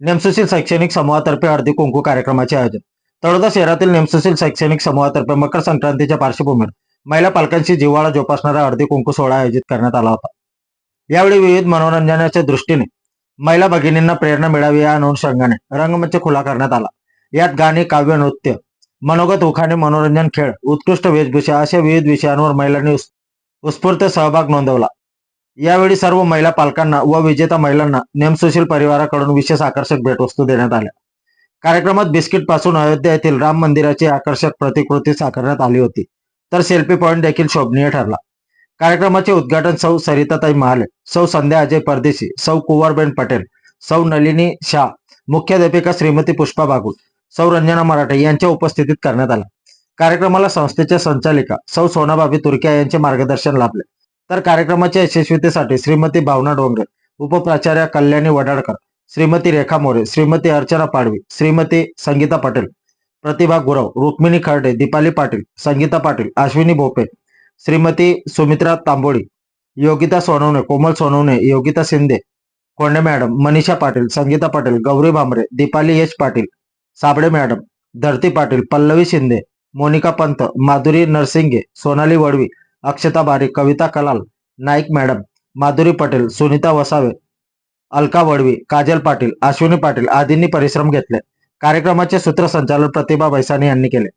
नेमसुशील शैक्षणिक समूहातर्फे हळदी कुंकू कार्यक्रमाचे आयोजन. तळोदा शहरातील नेमसुशील शैक्षणिक समूहातर्फे मकर संक्रांतीच्या पार्श्वभूमीवर महिला पालकांशी जिव्हाळा जोपासणारा हळदी कुंकू सोहळा आयोजित करण्यात आला होता. यावेळी विविध मनोरंजनाच्या दृष्टीने महिला भगिनींना प्रेरणा मिळावी या अनुषंगाने रंगमंच खुला करण्यात आला. यात गाणी काव्य नृत्य मनोगत उखाणे मनोरंजन खेळ उत्कृष्ट वेशभूषा अशा विविध विषयांवर महिलांनी उत्स्फूर्त सहभाग नोंदवला. यावेळी सर्व महिला पालकांना व विजेता महिलांना नेमसुशील परिवाराकडून विशेष आकर्षक भेटवस्तू देण्यात आल्या. कार्यक्रमात बिस्किटपासून अयोध्या येथील राम मंदिराची आकर्षक प्रतिकृती साकारण्यात आली होती तर सेल्फी पॉईंट देखील शोभनीय ठरला. कार्यक्रमाचे उद्घाटन सौ सरिताताई महाले सौ संध्या अजय परदेशी सौ कुवारबेन पटेल सौ नलिनी शाह मुख्याध्यापिका श्रीमती पुष्पा बागुल सौ रंजना मराठे यांच्या उपस्थितीत करण्यात आला. कार्यक्रमाला संस्थेच्या संचालिका सौ सोनाबाबी तुर्क्या यांचे मार्गदर्शन लाभले. तर कार्यक्रमाच्या यशस्वीतेसाठी श्रीमती भावना डोंगरे उपप्राचार्य कल्याणी वडाडकर श्रीमती रेखा मोरे श्रीमती अर्चना पाडवी श्रीमती संगीता पाटील प्रतिभा गुरव रुक्मिणी खर्डे दीपाली पाटील संगीता पाटील अश्विनी भोपे श्रीमती सुमित्रा तांबोळी योगिता सोनवणे कोमल सोनवणे योगिता शिंदे कोंडे मॅडम मनीषा पाटील संगीता पाटील गौरी भांबरे दीपाली यश पाटील साबळे मॅडम धरती पाटील पल्लवी शिंदे मोनिका पंत माधुरी नरसिंगे सोनाली वडवी अक्षता बारीक कविता कलाल नाईक मॅडम माधुरी पटेल सुनीता वसावे अलका वडवी काजल पाटील अश्विनी पाटील आदींनी परिश्रम घेतले. कार्यक्रमाचे सूत्रसंचालन प्रतिभा बैसाणी यांनी केले.